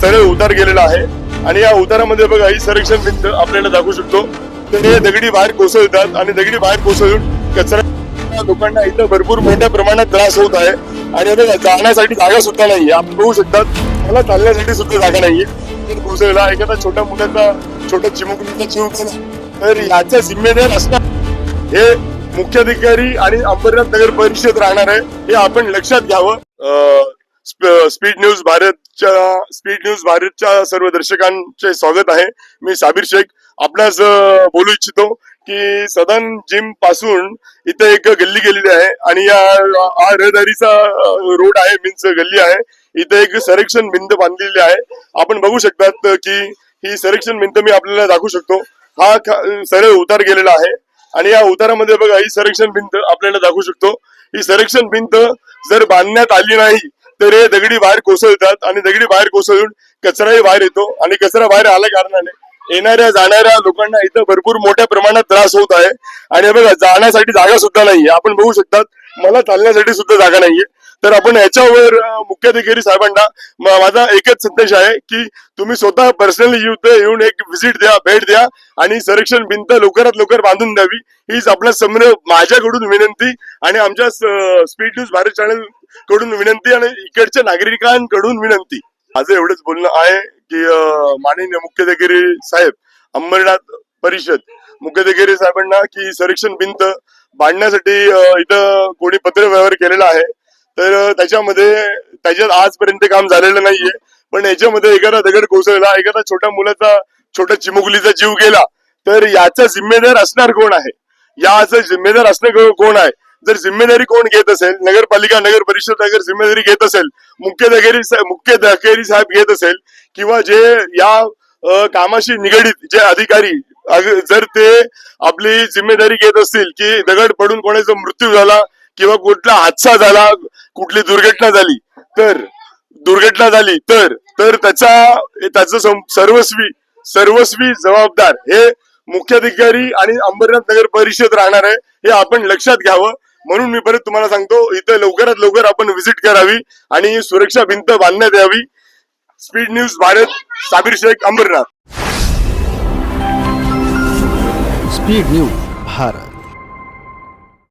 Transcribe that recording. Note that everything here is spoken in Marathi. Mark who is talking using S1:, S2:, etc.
S1: सरळ उतार गेलेला आहे. आणि या उतारामध्ये बघा ही संरक्षण भिंत आपल्याला दाखवू शकतो. तर हे दगडी बाहेर कोसळतात आणि दगडी बाहेर कोसळून कचरा लोकांना इथं भरपूर मोठ्या प्रमाणात त्रास होत आहे. आणि आता जाण्यासाठी जागा सुद्धा नाहीये. आपण बघू शकतात. मला चालण्यासाठी सुद्धा जागा नाहीये. कोसळला. एखादा छोट्या मुलाचा छोटा चिमुकलीचा जीव गेला तर याचा जिम्मेदार असणार हे मुख्याधिकारी आणि अंबरनाथ नगर परिषद राहणार आहे. हे आपण लक्षात घ्यावं. स्पीड न्यूज भारतच्या स्पीड न्यूज भारतच्या सर्व दर्शकांचे स्वागत आहे. मी साबिर शेख. आपणास बोलू इच्छितो की सदन जिमपासून इथे एक गल्ली गेलेली आहे आणि या हा रहदारीचा रोड आहे मीन्स गल्ली आहे. इथे एक संरक्षण भिंत बांधलेली आहे. आपण बघू शकतात की ही संरक्षण भिंत मी आपल्याला दाखवू शकतो. हा सरळ उतार गेलेला आहे आणि या उतारामध्ये बघा ही संरक्षण भिंत आपल्याला दाखवू शकतो. ही संरक्षण भिंत जर बांधण्यात आली नाही तर हे दगडी बाहेर कोसळतात आणि दगडी बाहेर कोसळून कचराही बाहेर येतो आणि कचरा बाहेर आल्या कारणाने येणाऱ्या जाणाऱ्या लोकांना इथं भरपूर मोठ्या प्रमाणात त्रास होत आहे. आणि हे बघा जाण्यासाठी जागा सुद्धा नाहीये. आपण बघू शकतात मला चालण्यासाठी सुद्धा जागा नाहीये. तर आपण याच्यावर मुख्याधिकारी साहेबांना माझा एकच संदेश आहे की तुम्ही स्वतः पर्सनली येऊन एक व्हिजिट द्या भेट द्या आणि संरक्षण भिंत लवकरात लवकर बांधून द्यावी. हीच आपल्यासमोर माझ्याकडून विनंती आणि आमच्या स्पीड न्यूज भारत चॅनलकडून विनंती आणि इकडच्या नागरिकांकडून विनंती. माझं एवढंच बोलणं आहे. की माननीय मुख्याधिकारी साहेब अंबरनाथ परिषद. मुख्याधिकारी साहेबांना की संरक्षण भिंत बांधण्यासाठी इथं कोणी पत्र व्यवहार केलेला आहे. तर त्याच्यामध्ये त्याच्यात आजपर्यंत काम झालेलं नाहीये. पण याच्यामध्ये एखादा दगड कोसळला एखादा छोट्या मुलाचा छोट्या चिमुकलीचा जीव गेला तर याचा जिम्मेदार असणार कोण आहे? याचा जिम्मेदार असणं कोण आहे? जर जिम्मेदारी कोण घेत असेल नगरपालिका नगर परिषद अगर जिम्मेदारी घेत असेल मुख्याधिकारी मुख्य मुख्याधिकारी साहेब घेत असेल किंवा जे या कामाशी निगडीत जे अधिकारी जर ते आपली जिम्मेदारी घेत असतील की दगड पडून कोणाचा मृत्यू झाला किंवा कुठला हादसा झाला कुठली दुर्घटना झाली तर दुर्घटना झाली तर तर त्याचा त्याचं सर्वस्वी सर्वस्वी जबाबदार हे मुख्याधिकारी आणि अंबरनाथ नगर परिषद राहणार आहे हे आपण लक्षात घ्यावं. म्हणून मी परत तुम्हाला सांगतो इथं लवकरात लवकर आपण व्हिजिट करावी आणि सुरक्षा भिंत बांधण्यात यावी. Speed news Bharat Sabir Shaikh Ambarnath.
S2: Speed news Bharat.